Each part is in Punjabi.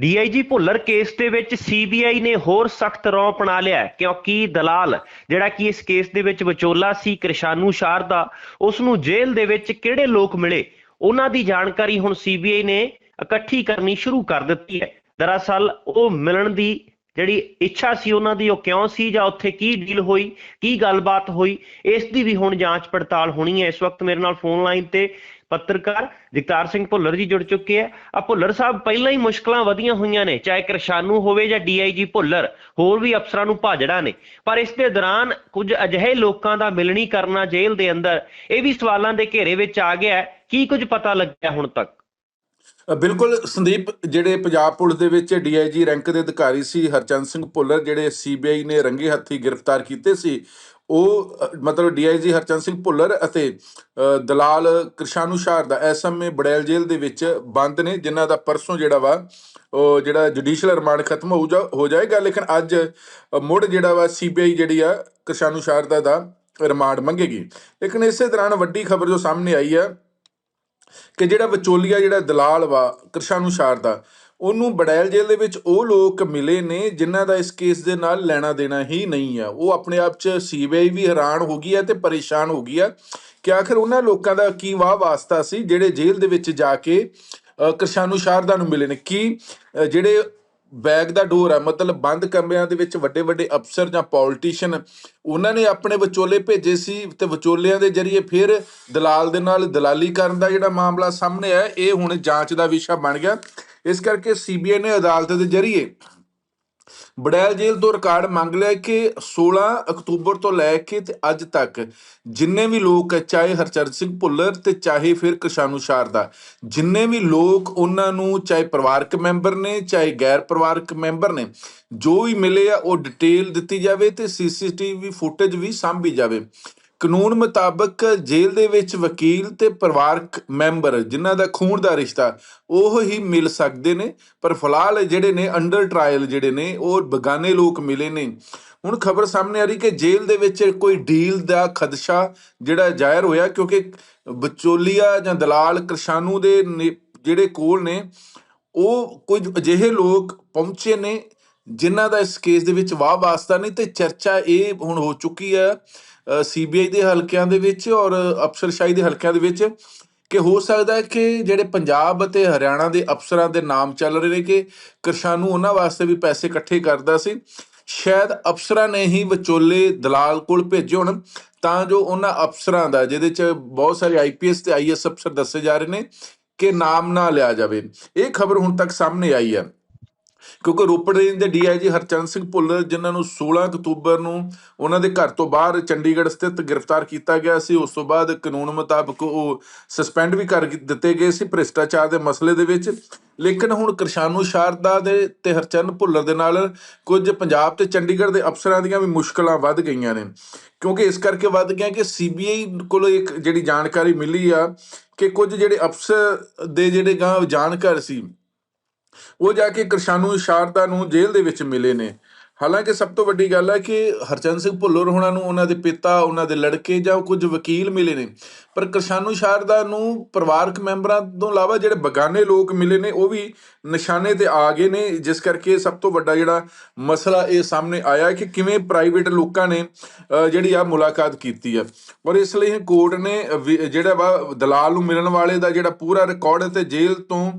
ਡੀਆਈਜੀ ਭੁੱਲਰ ਕੇਸ ਦੇ ਵਿੱਚ ਸੀਬੀਆਈ ਨੇ ਹੋਰ ਸਖਤ ਰੌਂ ਅਪਣਾ ਲਿਆ ਕਿਉਂਕਿ ਦਲਾਲ, ਜਿਹੜਾ ਕਿ ਇਸ ਕੇਸ ਦੇ ਵਿੱਚ ਵਿਚੋਲਾ ਸੀ, ਕ੍ਰਿਸ਼ਾਨੂ ਸ਼ਾਰਦਾ ਉਸ ਨੂੰ ਜੇਲ੍ਹ ਦੇ ਵਿੱਚ ਕਿਹੜੇ ਲੋਕ ਮਿਲੇ? ਉਹਨਾਂ ਦੀ ਜਾਣਕਾਰੀ ਹੁਣ ਸੀਬੀਆਈ ਨੇ ਇਕੱਠੀ ਕਰਨੀ ਸ਼ੁਰੂ ਕਰ ਦਿੱਤੀ ਹੈ। ਦਰਅਸਲ, ਉਹ ਮਿਲਣ ਦੀ ਜਿਹੜੀ ਇੱਛਾ ਸੀ ਉਹਨਾਂ ਦੀ, ਉਹ ਕਿਉਂ ਸੀ ਜਾਂ ਉੱਥੇ ਕੀ ਡੀਲ ਹੋਈ, ਕੀ ਗੱਲਬਾਤ ਹੋਈ, ਇਸ ਦੀ ਵੀ ਹੁਣ ਜਾਂਚ ਪੜਤਾਲ ਹੋਣੀ ਹੈ। ਇਸ ਵਕਤ ਮੇਰੇ ਨਾਲ ਫੋਨ ਲਾਈਨ ਤੇ ਪੱਤਰਕਾਰ ਜਗਤਾਰ ਸਿੰਘ ਭੁੱਲਰ ਜੀ ਜੁੜ ਚੁੱਕੇ ਆ। ਆ ਭੁੱਲਰ ਸਾਹਿਬ, ਪਹਿਲਾਂ ਹੀ ਮੁਸ਼ਕਲਾਂ ਵਧੀਆਂ ਹੋਈਆਂ ਨੇ, ਚਾਹੇ ਕਿਰਸ਼ਾਨੂ ਹੋਵੇ ਜਾਂ ਡੀਆਈਜੀ ਭੁੱਲਰ, ਹੋਰ ਵੀ ਅਫਸਰਾਂ ਨੂੰ ਭਾਜੜਾ ਨੇ। ਪਰ ਇਸ ਦੇ ਦੌਰਾਨ ਕੁਝ ਅਜਿਹੇ ਲੋਕਾਂ ਦਾ ਮਿਲਣੀ ਕਰਨਾ ਜੇਲ੍ਹ ਦੇ ਅੰਦਰ, ਇਹ ਵੀ ਸਵਾਲਾਂ ਦੇ ਘੇਰੇ ਵਿੱਚ ਆ ਗਿਆ ਕੀ ਕੁਝ ਪਤਾ ਲੱਗਿਆ ਹੁਣ ਤੱਕ? ਬਿਲਕੁਲ, ਸੰਦੀਪ, ਜਿਹੜੇ ਪੰਜਾਬ ਪੁਲਿਸ ਦੇ ਵਿੱਚ ਡੀਆਈਜੀ ਰੈਂਕ ਦੇ ਅਧਿਕਾਰੀ ਸੀ ਹਰਚੰਦ ਸਿੰਘ ਭੁੱਲਰ, ਜਿਹੜੇ ਸੀਬੀਆਈ ਨੇ ਰੰਗੇ ਹੱਥੀ ਗ੍ਰਿਫਤਾਰ ਕੀਤੇ ਸੀ ਉਹ ਅ, ਮਤਲਬ ਡੀਆਈਜੀ ਹਰਚੰਦ ਸਿੰਘ ਭੁੱਲਰ ਅਤੇ ਦਲਾਲ ਕ੍ਰਿਸ਼ਾਨੂ ਸ਼ਾਰ ਦਾ ਇਸ ਸਮੇਂ ਬੜੈਲ ਜੇਲ੍ਹ ਦੇ ਵਿੱਚ ਬੰਦ ਨੇ ਜਿਨ੍ਹਾਂ ਦਾ ਪਰਸੋਂ ਜਿਹੜਾ ਵਾ ਉਹ ਜਿਹੜਾ ਜੁਡੀਸ਼ੀਅਲ ਰਿਮਾਂਡ ਖਤਮ ਹੋ ਜਾ ਹੋ ਜਾਏਗਾ ਲੇਕਿਨ ਅੱਜ ਮੁੜ ਜਿਹੜਾ ਵਾ ਸੀਬੀਆਈ ਜਿਹੜੀ ਆ ਕ੍ਰਿਸ਼ਾਨੂ ਸ਼ਾਰਦਾ ਦਾ ਰਿਮਾਂਡ ਮੰਗੇਗੀ। ਲੇਕਿਨ ਇਸੇ ਦੌਰਾਨ ਵੱਡੀ ਖਬਰ ਜੋ ਸਾਹਮਣੇ ਆਈ ਆ ਕਿ ਜਿਹੜਾ ਵਿਚੋਲੀਆ ਜਿਹੜਾ ਦਲਾਲ ਵਾ ਕ੍ਰਿਸ਼ਾਨੂ ਸ਼ਾਰਦਾ ਉਹਨੂੰ ਬੜੈਲ ਜੇਲ੍ਹ ਦੇ ਵਿੱਚ ਉਹ ਲੋਕ ਮਿਲੇ ਨੇ ਜਿਨ੍ਹਾਂ ਦਾ ਇਸ ਕੇਸ ਦੇ ਨਾਲ ਲੈਣਾ ਦੇਣਾ ਹੀ ਨਹੀਂ ਆ। ਉਹ ਆਪਣੇ ਆਪ 'ਚ ਸੀਬੀਆਈ ਵੀ ਹੈਰਾਨ ਹੋ ਗਈ ਹੈ ਤੇ ਪਰੇਸ਼ਾਨ ਹੋ ਗਈ ਆ ਕਿ ਆਖਰ ਉਹਨਾਂ ਲੋਕਾਂ ਦਾ ਕੀ ਵਾਹ ਵਾਸਤਾ ਸੀ ਜਿਹੜੇ ਜੇਲ੍ਹ ਦੇ ਵਿੱਚ ਜਾ ਕੇ ਅ, ਕ੍ਰਿਸ਼ਾਨੂ ਸ਼ਾਰਦਾ ਨੂੰ ਮਿਲੇ ਨੇ? ਕੀ ਜਿਹੜੇ ਬੈਗ ਦਾ ਡੋਰ ਹੈ ਮਤਲਬ ਬੰਦ ਕਮਰਿਆਂ ਦੇ ਵਿੱਚ ਵੱਡੇ ਵੱਡੇ ਅਫਸਰ ਜਾਂ ਪੋਲਿਟੀਸ਼ੀਅਨ ਉਹਨਾਂ ਨੇ ਆਪਣੇ ਵਿਚੋਲੇ ਭੇਜੇ ਸੀ ਤੇ ਵਿਚੋਲਿਆਂ ਦੇ ਜ਼ਰੀਏ ਫਿਰ ਦਲਾਲ ਦੇ ਨਾਲ ਦਲਾਲੀ ਕਰਨ ਦਾ ਜਿਹੜਾ ਮਾਮਲਾ ਸਾਹਮਣੇ ਆਇਆ ਇਹ ਹੁਣ ਜਾਂਚ ਦਾ ਵਿਸ਼ਾ ਬਣ ਗਿਆ। ਇਸ ਕਰਕੇ ਸੀਬੀਆਈ ਨੇ ਅਦਾਲਤ ਦੇ ਜ਼ਰੀਏ ਬੜੈਲ ਜੇਲ੍ਹ ਤੋਂ ਰਿਕਾਰਡ ਮੰਗ ਲਿਆ ਕਿ 16 ਅਕਤੂਬਰ ਤੋਂ ਲੈ ਕੇ ਤੇ ਅੱਜ ਤੱਕ ਜਿੰਨੇ ਵੀ ਲੋਕ ਚਾਹੇ ਹਰਚਰਨ ਸਿੰਘ ਭੁੱਲਰ ਤੇ ਚਾਹੇ ਫਿਰ ਕਿਸ਼ਾਨੂ ਸ਼ਾਰਦਾ ਜਿੰਨੇ ਵੀ ਲੋਕ ਉਹਨਾਂ ਨੂੰ, ਚਾਹੇ ਪਰਿਵਾਰਕ ਮੈਂਬਰ ਨੇ, ਚਾਹੇ ਗੈਰ ਪਰਿਵਾਰਕ ਮੈਂਬਰ ਨੇ, ਜੋ ਵੀ ਮਿਲੇ ਆ, ਉਹ ਡਿਟੇਲ ਦਿੱਤੀ ਜਾਵੇ ਤੇ ਸੀਸੀਟੀਵੀ ਫੁਟੇਜ ਵੀ ਸਾਂਭੀ ਜਾਵੇ। ਕਾਨੂੰਨ ਮੁਤਾਬਕ ਜੇਲ੍ਹ ਦੇ ਵਿੱਚ ਵਕੀਲ ਤੇ ਪਰਿਵਾਰਕ ਮੈਂਬਰ, ਜਿਨ੍ਹਾਂ ਦਾ ਖੂਨ ਦਾ ਰਿਸ਼ਤਾ, ਉਹ ਹੀ ਮਿਲ ਸਕਦੇ ਨੇ, ਪਰ ਫਿਲਹਾਲ ਜਿਹੜੇ ਨੇ ਅੰਡਰ ਟ੍ਰਾਇਲ ਜਿਹੜੇ ਨੇ, ਉਹ ਬਗਾਨੇ ਲੋਕ ਮਿਲੇ ਨੇ। ਹੁਣ ਖਬਰ ਸਾਹਮਣੇ ਆ ਰਹੀ ਕਿ ਜੇਲ੍ਹ ਦੇ ਵਿੱਚ ਕੋਈ ਡੀਲ ਦਾ ਖਦਸ਼ਾ ਜਿਹੜਾ ਜ਼ਾਹਿਰ ਹੋਇਆ, ਕਿਉਂਕਿ ਵਿਚੋਲੀਆ ਜਾਂ ਦਲਾਲ ਕਿਰਸ਼ਾਨੂ ਦੇ ਨੇ- ਜਿਹੜੇ ਕੋਲ ਨੇ, ਉਹ ਕੁਝ ਅਜਿਹੇ ਲੋਕ ਪਹੁੰਚੇ ਨੇ, ਜਿਨ੍ਹਾਂ ਦਾ ਇਸ ਕੇਸ ਦੇ ਵਿੱਚ ਵਾਹ ਵਾਸਤਾ ਨਹੀਂ, ਤੇ ਚਰਚਾ ਇਹ ਹੁਣ ਹੋ ਚੁੱਕੀ ਹੈ ਸੀਬੀਆਈ ਦੇ ਹਲਕਿਆਂ ਦੇ ਵਿੱਚ ਔਰ ਅਫਸਰਸ਼ਾਹੀ ਦੇ ਹਲਕਿਆਂ ਦੇ ਵਿੱਚ ਕਿ ਹੋ ਸਕਦਾ ਹੈ ਕਿ ਜਿਹੜੇ ਪੰਜਾਬ ਅਤੇ ਹਰਿਆਣਾ ਦੇ ਅਫਸਰਾਂ ਦੇ ਨਾਮ ਚੱਲ ਰਹੇ ਨੇ ਕਿ ਕਿਰਸ਼ਾਨੂ ਉਹਨਾਂ ਵਾਸਤੇ ਵੀ ਪੈਸੇ ਇਕੱਠੇ ਕਰਦਾ ਸੀ। ਸ਼ਾਇਦ ਅਫਸਰਾਂ ਨੇ ਹੀ ਵਿਚੋਲੇ ਦਲਾਲ ਕੋਲ ਭੇਜੇ ਹੋਣ ਤਾਂ ਜੋ ਉਹਨਾਂ ਅਫਸਰਾਂ ਦਾ, ਜਿਹਦੇ ਚ ਬਹੁਤ ਸਾਰੇ ਆਈਪੀਐਸ ਤੇ ਆਈਐਸ ਅਫਸਰ ਦੱਸੇ ਜਾ ਰਹੇ ਨੇ, ਕਿ ਨਾਮ ਨਾ ਲਿਆ ਜਾਵੇ। ਇਹ ਖਬਰ ਹੁਣ ਤੱਕ ਸਾਹਮਣੇ ਆਈ ਹੈ। ਕਿਉਂਕਿ ਰੋਪੜ ਰੇਂਜ ਦੇ ਡੀਆਈਜੀ ਹਰਚੰਦ ਸਿੰਘ ਭੁੱਲਰ, ਜਿਨ੍ਹਾਂ ਨੂੰ 16 ਅਕਤੂਬਰ ਨੂੰ ਉਹਨਾਂ ਦੇ ਘਰ ਤੋਂ ਬਾਹਰ ਚੰਡੀਗੜ੍ਹ ਸਥਿਤ ਗ੍ਰਿਫਤਾਰ ਕੀਤਾ ਗਿਆ ਸੀ, ਉਸ ਤੋਂ ਬਾਅਦ ਕਾਨੂੰਨ ਮੁਤਾਬਕ ਉਹ ਸਸਪੈਂਡ ਵੀ ਕਰ ਦਿੱਤੇ ਗਏ ਸੀ ਭ੍ਰਿਸ਼ਟਾਚਾਰ ਦੇ ਮਸਲੇ ਦੇ ਵਿੱਚ। ਲੇਕਿਨ ਹੁਣ ਕਿਰਸ਼ਾਨੂ ਸ਼ਾਰਦਾ ਦੇ ਤੇ ਹਰਚੰਦ ਭੁੱਲਰ ਦੇ ਨਾਲ ਕੁਝ ਪੰਜਾਬ ਤੇ ਚੰਡੀਗੜ੍ਹ ਦੇ ਅਫਸਰਾਂ ਦੀਆਂ ਵੀ ਮੁਸ਼ਕਲਾਂ ਵੱਧ ਗਈਆਂ ਨੇ। ਕਿਉਂਕਿ ਇਸ ਕਰਕੇ ਵੱਧ ਗਿਆ ਕਿ ਸੀਬੀਆਈ ਕੋਲ ਇੱਕ ਜਿਹੜੀ ਜਾਣਕਾਰੀ ਮਿਲੀ ਆ ਕਿ ਕੁਝ ਜਿਹੜੇ ਅਫਸਰ ਦੇ ਜਿਹੜੇ ਗਾਂ ਜਾਣਕਾਰ ਸੀ ਉਹ ਜਾ ਕੇ ਕਿਰਸ਼ਾਨੂ ਸ਼ਾਰਦਾ ਨੂੰ ਜੇਲ੍ਹ ਦੇ ਵਿੱਚ ਮਿਲੇ ਨੇ। ਹਾਲਾਂਕਿ ਸਭ ਤੋਂ ਵੱਡੀ ਗੱਲ ਹੈ ਕਿ ਹਰਚੰਦ ਸਿੰਘ ਭੁੱਲਰ ਹੋਣਾ ਨੂੰ ਉਹਨਾਂ ਦੇ ਪਿਤਾ, ਉਹਨਾਂ ਦੇ ਲੜਕੇ ਜਾਂ ਕੁਝ ਵਕੀਲ ਮਿਲੇ ਨੇ। ਪਰ ਕਿਰਸ਼ਾਨੂ ਸ਼ਾਰਦਾ ਨੂੰ ਪਰਿਵਾਰਕ ਮੈਂਬਰਾਂ ਤੋਂ ਇਲਾਵਾ ਜਿਹੜੇ ਬਗਾਨੇ ਲੋਕ ਮਿਲੇ ਨੇ, ਉਹ ਵੀ ਨਿਸ਼ਾਨੇ ਤੇ ਆ ਗਏ ਨੇ। ਜਿਸ ਕਰਕੇ ਸਭ ਤੋਂ ਵੱਡਾ ਜਿਹੜਾ ਮਸਲਾ ਇਹ ਸਾਹਮਣੇ ਆਇਆ ਕਿ ਕਿਵੇਂ ਪ੍ਰਾਈਵੇਟ ਲੋਕਾਂ ਨੇ ਜਿਹੜੀ ਆ ਮੁਲਾਕਾਤ ਕੀਤੀ ਆ। ਔਰ ਇਸ ਲਈ ਕੋਰਟ ਨੇ ਵੀ- ਜਿਹੜਾ ਵਾ ਦਲਾਲ ਨੂੰ ਮਿਲਣ ਵਾਲੇ ਦਾ ਜਿਹੜਾ ਪੂਰਾ ਰਿਕਾਰਡ ਤੇ ਜੇਲ੍ਹ ਤੋਂ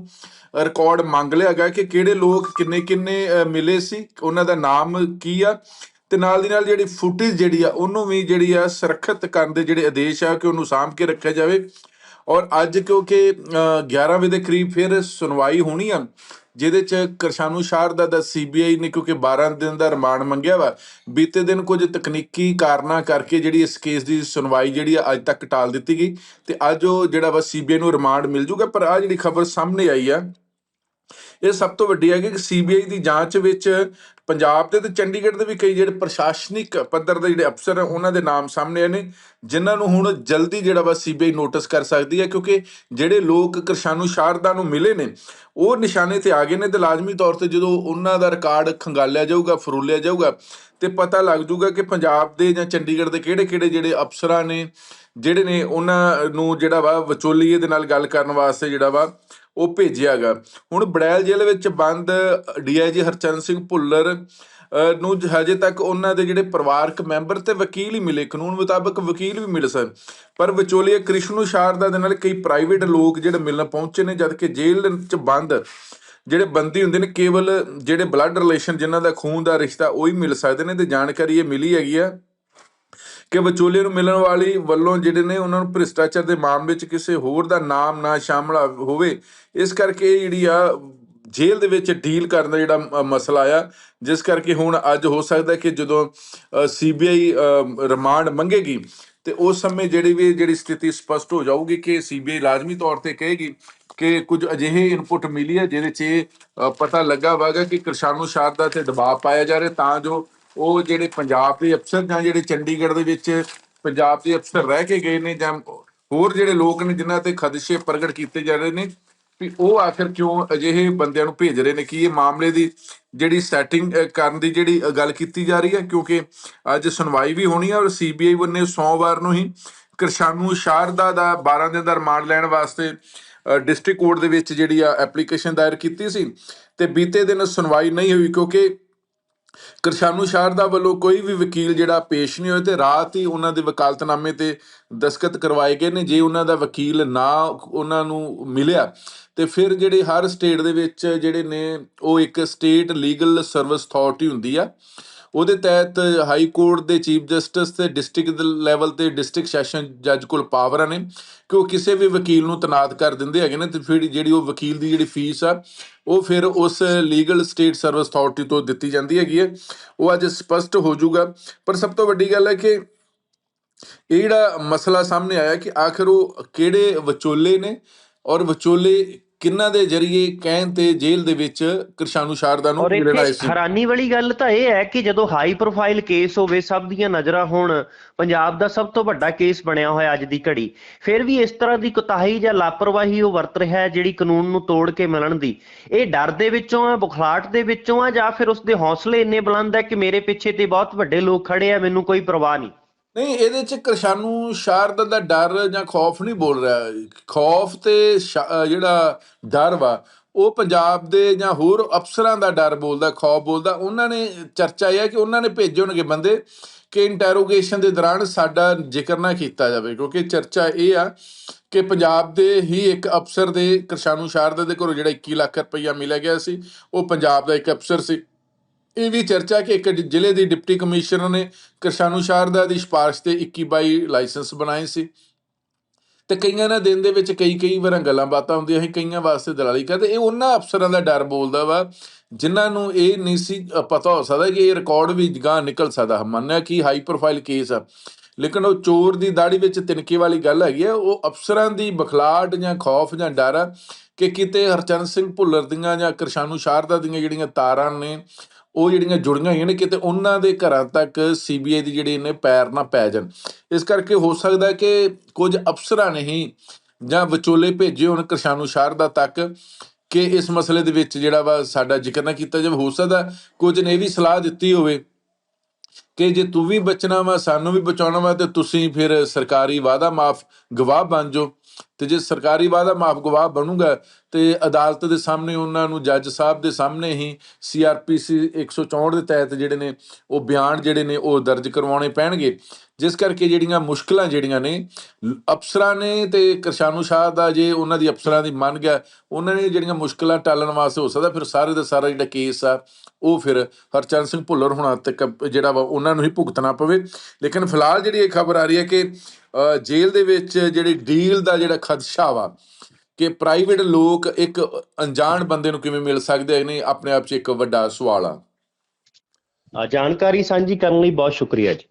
ਰਿਕਾਰਡ ਮੰਗ ਲਿਆ ਗਿਆ ਕਿ ਕਿਹੜੇ ਲੋਕ ਕਿੰਨੇ ਕਿੰਨੇ ਮਿਲੇ ਸੀ ਉਹਨਾਂ ਦਾ ਨਾਮ ਕੀ ਆ। ਤੇ ਨਾਲ ਦੀ ਨਾਲ ਜਿਹੜੀ ਫੁਟੇਜ ਜਿਹੜੀ ਆ ਉਹਨੂੰ ਵੀ ਜਿਹੜੀ ਆ ਸੁਰੱਖਿਅਤ ਕਰਨ ਦੇ ਜਿਹੜੇ ਆਦੇਸ਼ ਆ ਕਿ ਉਹਨੂੰ ਸਾਂਭ ਕੇ ਰੱਖਿਆ ਜਾਵੇ। ਔਰ ਅੱਜ ਕਿਉਂਕਿ ਅ, 11 ਵਜੇ ਦੇ ਕਰੀਬ ਫਿਰ ਸੁਣਵਾਈ ਹੋਣੀ ਆ ਜਿਹਦੇ ਚ ਕਰਸ਼ਾਨੂ ਸ਼ਾਰਦਾ ਦਾ ਸੀਬੀਆਈ ਨੇ ਕਿਉਂਕਿ 12 ਦਿਨ ਦਾ ਰਿਮਾਂਡ ਮੰਗਿਆ ਵਾ ਬੀਤੇ ਦਿਨ ਕੁਝ ਤਕਨੀਕੀ ਕਾਰਨਾਂ ਕਰਕੇ ਜਿਹੜੀ ਇਸ ਕੇਸ ਦੀ ਸੁਣਵਾਈ ਜਿਹੜੀ ਆ ਅੱਜ ਤੱਕ ਟਾਲ ਦਿੱਤੀ ਗਈ। ਤੇ ਅੱਜ ਉਹ ਜਿਹੜਾ ਵਾ ਸੀਬੀਆਈ ਨੂੰ ਰਿਮਾਂਡ ਮਿਲ ਜੂਗਾ ਪਰ ਆ ਜਿਹੜੀ ਖਬਰ ਸਾਹਮਣੇ ਆਈ ਆ ਇਹ ਸਭ ਤੋਂ ਵੱਡੀ ਹੈ ਕਿ ਸੀਬੀਆਈ ਦੀ ਜਾਂਚ ਵਿੱਚ ਪੰਜਾਬ ਦੇ ਤੇ ਚੰਡੀਗੜ੍ਹ ਦੇ ਵੀ ਕਈ ਜਿਹੜੇ ਪ੍ਰਸ਼ਾਸਨਿਕ ਪੱਧਰ ਦੇ ਜਿਹੜੇ ਅਫਸਰ ਆ, ਉਹਨਾਂ ਦੇ ਨਾਮ ਸਾਹਮਣੇ ਆਏ ਨੇ, ਜਿਨ੍ਹਾਂ ਨੂੰ ਹੁਣ ਜਲਦੀ ਜਿਹੜਾ ਵਾ ਸੀਬੀਆਈ ਨੋਟਿਸ ਕਰ ਸਕਦੀ ਹੈ, ਕਿਉਂਕਿ ਜਿਹੜੇ ਲੋਕ ਕਿਰਸ਼ਾਨੂ ਸ਼ਾਰਦਾ ਨੂੰ ਮਿਲੇ ਨੇ, ਉਹ ਨਿਸ਼ਾਨੇ ਤੇ ਆ ਗਏ ਨੇ ਤੇ ਲਾਜ਼ਮੀ ਤੌਰ ਤੇ ਜਦੋਂ ਉਹਨਾਂ ਦਾ ਰਿਕਾਰਡ ਖੰਗਾਲਿਆ ਜਾਊਗਾ, ਫਰੂਲਿਆ ਜਾਊਗਾ, ਤੇ ਪਤਾ ਲੱਗ ਜਾਊਗਾ ਕਿ ਪੰਜਾਬ ਦੇ ਜਾਂ ਚੰਡੀਗੜ੍ਹ ਦੇ ਕਿਹੜੇ-ਕਿਹੜੇ ਜਿਹੜੇ ਅਫਸਰਾਂ ਨੇ, ਜਿਹੜੇ ਨੇ ਉਹਨਾਂ ਨੂੰ ਜਿਹੜਾ ਵਾ ਵਿਚੋਲੀਏ ਦੇ ਨਾਲ ਗੱਲ ਕਰਨ ਵਾਸਤੇ ਜਿਹੜਾ ਵਾ ਉਹ ਭੇਜਿਆਗਾ। ਹੁਣ ਬੜੈਲ ਜੇਲ੍ਹ ਵਿੱਚ ਬੰਦ ਡੀਆਈਜੀ ਹਰਚਰਨ ਸਿੰਘ ਭੁੱਲਰ ਨੂੰ ਹਜੇ ਤੱਕ ਉਹਨਾਂ ਦੇ ਜਿਹੜੇ ਪਰਿਵਾਰਕ ਮੈਂਬਰ ਤੇ ਵਕੀਲ ਹੀ ਮਿਲੇ, ਕਾਨੂੰਨ ਮੁਤਾਬਕ ਵਕੀਲ ਵੀ ਮਿਲ ਸਨ। ਪਰ ਵਿਚੋਲੀਆ ਕ੍ਰਿਸ਼ਨੂ ਸ਼ਾਰਦਾ ਦੇ ਨਾਲ ਕਈ ਪ੍ਰਾਈਵੇਟ ਲੋਕ ਜਿਹੜੇ ਮਿਲਣ ਪਹੁੰਚੇ ਨੇ, ਜਦਕਿ ਜੇਲ੍ਹ 'ਚ ਬੰਦ ਜਿਹੜੇ ਬੰਦੀ ਹੁੰਦੇ ਨੇ, ਕੇਵਲ ਜਿਹੜੇ ਬਲੱਡ ਰਿਲੇਸ਼ਨ ਜਿਨ੍ਹਾਂ ਦਾ ਖੂਨ ਦਾ ਰਿਸ਼ਤਾ, ਉਹ ਹੀ ਮਿਲ ਸਕਦੇ ਨੇ, ਤੇ ਜਾਣਕਾਰੀ ਇਹ ਮਿਲੀ ਹੈਗੀ ਆ। ਕਿ ਵਿਚੋਲੇ ਨੂੰ ਮਿਲਣ ਵਾਲੀ ਵੱਲੋਂ ਜਿਹੜੇ ਨੇ ਉਹਨਾਂ ਨੂੰ ਭ੍ਰਿਸ਼ਟਾਚਾਰ ਦੇ ਮਾਮਲੇ 'ਚ ਕਿਸੇ ਹੋਰ ਦਾ ਨਾਮ ਨਾ ਸ਼ਾਮਲ ਹੋਵੇ ਇਸ ਕਰਕੇ ਇਹ ਜਿਹੜੀ ਆ ਜੇਲ੍ਹ ਦੇ ਵਿੱਚ ਡੀਲ ਕਰਨ ਦਾ ਜਿਹੜਾ ਮਸਲਾ ਆ ਜਿਸ ਕਰਕੇ ਹੁਣ ਅੱਜ ਹੋ ਸਕਦਾ ਕਿ ਜਦੋਂ ਸੀਬੀਆਈ ਰਿਮਾਂਡ ਮੰਗੇਗੀ ਤੇ ਉਸ ਸਮੇਂ ਜਿਹੜੀ ਵੀ ਜਿਹੜੀ ਸਥਿਤੀ ਸਪਸ਼ਟ ਹੋ ਜਾਊਗੀ ਕਿ ਸੀਬੀਆਈ ਲਾਜ਼ਮੀ ਤੌਰ ਤੇ ਕਹੇਗੀ ਕਿ ਕੁਝ ਅਜਿਹੇ ਇਨਪੁਟ ਮਿਲੀ ਹੈ ਜਿਹਦੇ 'ਚ ਇਹ, ਪਤਾ ਲੱਗਾ ਵਾਗਾ ਕਿ ਕਿਰਸ਼ਾਨੂ ਸ਼ਾਰਦਾ ਤੇ ਦਬਾਅ ਪਾਇਆ ਜਾ ਰਿਹਾ ਤਾਂ ਜੋ ਉਹ ਜਿਹੜੇ ਪੰਜਾਬ ਦੇ ਅਫਸਰ ਜਾਂ ਜਿਹੜੇ ਚੰਡੀਗੜ੍ਹ ਦੇ ਵਿੱਚ ਪੰਜਾਬ ਦੇ ਅਫਸਰ ਰਹਿ ਕੇ ਗਏ ਨੇ ਜਾਂ ਹੋਰ ਜਿਹੜੇ ਲੋਕ ਨੇ ਜਿਨ੍ਹਾਂ ਤੇ ਖਦਸ਼ੇ ਪ੍ਰਗਟ ਕੀਤੇ ਜਾ ਰਹੇ ਨੇ, ਵੀ ਉਹ ਆਖਰ ਕਿਉਂ ਅਜਿਹੇ ਬੰਦਿਆਂ ਨੂੰ ਭੇਜ ਰਹੇ ਨੇ? ਕਿ ਇਹ ਮਾਮਲੇ ਦੀ ਜਿਹੜੀ ਸੈਟਿੰਗ ਕਰਨ ਦੀ ਜਿਹੜੀ ਗੱਲ ਕੀਤੀ ਜਾ ਰਹੀ ਹੈ? ਕਿਉਂਕਿ ਅੱਜ ਸੁਣਵਾਈ ਵੀ ਹੋਣੀ ਹੈ ਔਰ ਸੀਬੀਆਈ ਵੱਲੋਂ ਸੋਮਵਾਰ ਨੂੰ ਹੀ ਕਿਰਸ਼ਾਨੂ ਸ਼ਾਰਦਾ ਦਾ 12 ਦਿਨ ਦਾ ਰਿਮਾਂਡ ਲੈਣ ਵਾਸਤੇ ਡਿਸਟ੍ਰਿਕਟ ਕੋਰਟ ਦੇ ਵਿੱਚ ਜਿਹੜੀ ਆ ਐਪਲੀਕੇਸ਼ਨ ਦਾਇਰ ਕੀਤੀ ਸੀ ਤੇ ਬੀਤੇ ਦਿਨ ਸੁਣਵਾਈ ਨਹੀਂ ਹੋਈ ਕਿਉਂਕਿ ਕਰਸ਼ਾਨੂ ਸ਼ਾਰਦਾ ਵੱਲੋਂ ਕੋਈ ਵੀ ਵਕੀਲ ਜਿਹੜਾ ਪੇਸ਼ ਨਹੀਂ ਹੋਏ ਤੇ ਰਾਤ ਹੀ ਉਹਨਾਂ ਦੇ ਵਕਾਲਤਨਾਮੇ ਤੇ ਦਸਖਤ ਕਰਵਾਏ ਗਏ ਨੇ। ਜੇ ਉਹਨਾਂ ਦਾ ਵਕੀਲ ਨਾ ਉਹਨਾਂ ਨੂੰ ਮਿਲਿਆ ਤੇ ਫਿਰ ਜਿਹੜੇ ਹਰ ਸਟੇਟ ਦੇ ਵਿੱਚ ਜਿਹੜੇ ਨੇ ਉਹ ਇੱਕ ਸਟੇਟ ਲੀਗਲ ਸਰਵਿਸ ਅਥਾਰਟੀ ਹੁੰਦੀ ਆ। ਉਹਦੇ ਤਹਿਤ ਹਾਈ ਕੋਰਟ ਦੇ ਚੀਫ ਜਸਟਿਸ ਤੇ ਡਿਸਟ੍ਰਿਕਟ ਲੈਵਲ ਤੇ ਡਿਸਟ੍ਰਿਕਟ ਸੈਸ਼ਨ ਜੱਜ ਕੋਲ ਪਾਵਰਾਂ ਨੇ ਕਿ ਉਹ ਕਿਸੇ ਵੀ ਵਕੀਲ ਨੂੰ ਤਨਾਤ ਕਰ ਦਿੰਦੇ ਹੈਗੇ ਨੇ ਤੇ ਫਿਰ ਜਿਹੜੀ ਉਹ ਵਕੀਲ ਦੀ ਜਿਹੜੀ ਫੀਸ ਆ, ਉਹ ਫਿਰ ਉਸ ਲੀਗਲ ਸਟੇਟ ਸਰਵਿਸ ਅਥਾਰਟੀ ਤੋਂ ਦਿੱਤੀ ਜਾਂਦੀ ਹੈਗੀ ਹੈ। ਉਹ ਅੱਜ ਸਪਸ਼ਟ ਹੋ ਜਾਊਗਾ। ਪਰ ਸਭ ਤੋਂ ਵੱਡੀ ਗੱਲ ਹੈ ਕਿ ਇਹ ਜਿਹੜਾ ਮਸਲਾ ਸਾਹਮਣੇ ਆਇਆ ਕਿ ਆਖਰ ਉਹ ਕਿਹੜੇ ਵਿਚੋਲੇ ਨੇ ਔਰ ਵਿਚੋਲੇ ਕਿੰਨਾਂ ਦੇ ਜ਼ਰੀਏ ਕਹਿਣ ਤੇ ਜੇਲ੍ਹ ਦੇ ਵਿੱਚ ਕਿਰਸ਼ਾਨੂ ਸ਼ਾਰਦਾ ਨੂੰ ਇੱਥੇ ਸੀ? ਹੈਰਾਨੀ ਵਾਲੀ ਗੱਲ ਤਾਂ ਇਹ ਹੈ ਕਿ ਜਦੋਂ ਹਾਈ ਪ੍ਰੋਫਾਈਲ ਕੇਸ ਹੋਵੇ ਸਭ ਦੀਆਂ ਨਜ਼ਰਾਂ ਹੋਣ ਪੰਜਾਬ ਦਾ ਸਭ ਤੋਂ ਵੱਡਾ ਕੇਸ ਬਣਿਆ ਹੋਇਆ ਅੱਜ ਦੀ ਘੜੀ ਫਿਰ ਵੀ ਇਸ ਤਰ੍ਹਾਂ ਦੀ ਕੁਤਾਹੀ ਜਾਂ ਲਾਪਰਵਾਹੀ ਉਹ ਵਰਤ ਰਿਹਾ ਹੈ ਜਿਹੜੀ ਕਾਨੂੰਨ ਨੂੰ ਤੋੜ ਕੇ ਮਿਲਣ ਦੀ? ਇਹ ਡਰ ਦੇ ਵਿੱਚੋਂ ਆ ਬੁਖਲਾਹਟ ਦੇ ਵਿੱਚੋਂ ਆ ਜਾਂ ਫਿਰ ਉਸਦੇ ਹੌਸਲੇ ਇੰਨੇ ਬੁਲੰਦ ਹੈ ਕਿ ਮੇਰੇ ਪਿੱਛੇ ਤੇ ਬਹੁਤ ਵੱਡੇ ਲੋਕ ਖੜੇ ਆ ਮੈਨੂੰ ਕੋਈ ਪਰਵਾਹ ਨਹੀਂ? ਨਹੀਂ, ਇਹਦੇ ਚ ਕਿਰਸ਼ਾਨੂ ਸ਼ਾਰਦਾ ਦਾ ਡਰ ਜਾਂ ਖੌਫ ਨਹੀਂ ਬੋਲ ਰਿਹਾ। ਖੌਫ ਤੇ ਸ਼ਾ- ਜਿਹੜਾ ਡਰ ਵਾ, ਉਹ ਪੰਜਾਬ ਦੇ ਜਾਂ ਹੋਰ ਅਫਸਰਾਂ ਦਾ ਡਰ ਬੋਲਦਾ, ਖੌਫ ਬੋਲਦਾ। ਉਹਨਾਂ ਨੇ ਚਰਚਾ ਇਹ ਹੈ ਕਿ ਉਹਨਾਂ ਨੇ ਭੇਜੇ ਹੋਣਗੇ ਬੰਦੇ ਕਿ ਇੰਟਰੋਗੇਸ਼ਨ ਦੇ ਦੌਰਾਨ ਸਾਡਾ ਜ਼ਿਕਰ ਨਾ ਕੀਤਾ ਜਾਵੇ, ਕਿਉਂਕਿ ਚਰਚਾ ਇਹ ਆ ਕਿ ਪੰਜਾਬ ਦੇ ਹੀ ਇੱਕ ਅਫਸਰ ਦੇ ਕਿਰਸ਼ਾਨੂ ਸ਼ਾਰਦਾ ਦੇ ਘਰੋਂ ਜਿਹੜਾ 21 ਲੱਖ ਰੁਪਈਆ ਮਿਲਿਆ ਗਿਆ ਸੀ, ਉਹ ਪੰਜਾਬ ਦਾ ਇੱਕ ਅਫਸਰ ਸੀ। ਇਹ ਵੀ ਚਰਚਾ ਕਿ ਇੱਕ ਜ਼ਿਲ੍ਹੇ ਦੀ ਡਿਪਟੀ ਕਮਿਸ਼ਨਰ ਨੇ ਕਿਰਸ਼ਾਨੂ ਸ਼ਾਰਦਾ ਦੀ ਸਿਫਾਰਿਸ਼ ਤੇ 21 22 ਲਾਇਸੈਂਸ ਬਣਾਏ ਸੀ। ਤੇ ਕਈਆਂ ਨੇ ਦਿਨ ਦੇ ਵਿੱਚ ਕਈ ਕਈ ਵਾਰਾਂ ਗੱਲਾਂ ਬਾਤਾਂ ਹੁੰਦੀਆਂ ਸੀ, ਕਈਆਂ ਵਾਸਤੇ ਦਲਾਲੀ ਕਰਦੇ। ਇਹ ਉਹਨਾਂ ਅਫਸਰਾਂ ਦਾ ਡਰ ਬੋਲਦਾ ਵਾ, ਜਿਨ੍ਹਾਂ ਨੂੰ ਇਹ ਨਹੀਂ ਸੀ ਪਤਾ ਹੋ ਸਕਦਾ ਕਿ ਇਹ ਰਿਕਾਰਡ ਵੀ ਗਾਂ ਨਿਕਲ ਸਕਦਾ। ਮੰਨਿਆ ਕਿ ਹਾਈ ਪ੍ਰੋਫਾਈਲ ਕੇਸ ਆ, ਲੇਕਿਨ ਉਹ ਚੋਰ ਦੀ ਦਾੜੀ ਵਿੱਚ ਤਿਨਕੇ ਵਾਲੀ ਗੱਲ ਹੈਗੀ ਆ। ਉਹ ਅਫਸਰਾਂ ਦੀ ਬਖਲਾਟ ਜਾਂ ਖੌਫ ਜਾਂ ਡਰ ਆ ਕਿ ਕਿਤੇ ਹਰਚੰਦ ਸਿੰਘ ਭੁੱਲਰ ਦੀਆਂ ਜਾਂ ਕਿਰਸ਼ਾਨੂ ਸ਼ਾਰਦਾ ਦੀਆਂ ਜਿਹੜੀਆਂ ਤਾਰਾਂ ਨੇ ਉਹ ਜਿਹੜੀਆਂ ਜੁੜੀਆਂ ਹੋਈਆਂ ਨੇ ਕਿਤੇ ਉਹਨਾਂ ਦੇ ਘਰਾਂ ਤੱਕ ਸੀਬੀਆਈ ਦੀ ਜਿਹੜੀ ਨੇ ਪੈਰ ਨਾ ਪੈ ਜਾਣ। ਇਸ ਕਰਕੇ ਹੋ ਸਕਦਾ ਕਿ ਕੁਝ ਅਫਸਰਾਂ ਨੇ ਹੀ ਜਾਂ ਵਿਚੋਲੇ ਭੇਜੇ ਹੋਣ ਕਿਰਸ਼ਾਨੂ ਸ਼ਾਰਦਾ ਤੱਕ ਕਿ ਇਸ ਮਸਲੇ ਦੇ ਵਿੱਚ ਜਿਹੜਾ ਵਾ ਸਾਡਾ ਜ਼ਿਕਰ ਨਾ ਕੀਤਾ ਜਾਵੇ। ਹੋ ਸਕਦਾ ਕੁਝ ਨੇ ਇਹ ਵੀ ਸਲਾਹ ਦਿੱਤੀ ਹੋਵੇ ਕਿ ਜੇ ਤੂੰ ਵੀ ਬਚਣਾ ਵਾ, ਸਾਨੂੰ ਵੀ ਬਚਾਉਣਾ ਵਾ, ਤੇ ਤੁਸੀਂ ਫਿਰ ਸਰਕਾਰੀ ਵਾਅਦਾ ਮਾਫ, ਗਵਾਹ ਬਣ ਜਾਓ। ਤੇ ਜੇ ਸਰਕਾਰੀ ਵਾਅਦਾ ਮਾਫ ਗਵਾਹ ਬਣੂਗਾ, ਤੇ ਅਦਾਲਤ ਦੇ ਸਾਹਮਣੇ ਉਹਨਾਂ ਨੂੰ ਜੱਜ ਸਾਹਿਬ ਦੇ ਸਾਹਮਣੇ ਹੀ ਸੀਆਰਪੀਸੀ 164 ਦੇ ਤਹਿਤ ਜਿਹੜੇ ਨੇ, ਉਹ ਬਿਆਨ ਜਿਹੜੇ ਨੇ, ਉਹ ਦਰਜ ਕਰਵਾਉਣੇ ਪੈਣਗੇ। ਜਿਸ ਕਰਕੇ ਜਿਹੜੀਆਂ ਮੁਸ਼ਕਲਾਂ ਜਿਹੜੀਆਂ ਨੇ, ਅਫਸਰਾਂ ਨੇ ਤੇ ਕਰਸ਼ਾਨੂ ਸ਼ਾਹ ਦਾ ਜੇ ਉਹਨਾਂ ਦੀ ਅਫਸਰਾਂ ਦੀ ਮੰਨ ਗਿਆ, ਉਹਨਾਂ ਨੇ ਜਿਹੜੀਆਂ ਮੁਸ਼ਕਲਾਂ ਟਾਲਣ ਵਾਸਤੇ ਹੋ ਸਕਦਾ, ਫਿਰ ਸਾਰੇ ਦਾ ਸਾਰਾ ਜਿਹੜਾ ਕੇਸ ਆ, ਉਹ ਫਿਰ ਹਰਚੰਦ ਸਿੰਘ ਭੁੱਲਰ ਹੋਣਾ ਤੱਕ ਜਿਹੜਾ ਵਾ ਉਹਨਾਂ ਨੂੰ ਹੀ ਭੁਗਤਣਾ ਪਵੇ। ਲੇਕਿਨ ਫਿਲਹਾਲ ਜਿਹੜੀ ਇਹ ਖਬਰ ਆ ਰਹੀ ਹੈ ਕਿ ਜੇਲ੍ਹ ਦੇ ਵਿੱਚ ਜਿਹੜੀ ਡੀਲ ਦਾ ਜਿਹੜਾ ਖਦਸ਼ਾ ਵਾ ਕਿ ਪ੍ਰਾਈਵੇਟ ਲੋਕ ਇੱਕ ਅਣਜਾਣ ਬੰਦੇ ਨੂੰ ਕਿਵੇਂ ਮਿਲ ਸਕਦੇ ਨੇ ਆਪਣੇ ਆਪ 'ਚ ਇੱਕ ਵੱਡਾ ਸਵਾਲ ਆ। ਜਾਣਕਾਰੀ ਸਾਂਝੀ ਕਰਨ ਲਈ ਬਹੁਤ ਸ਼ੁਕਰੀਆ ਜੀ।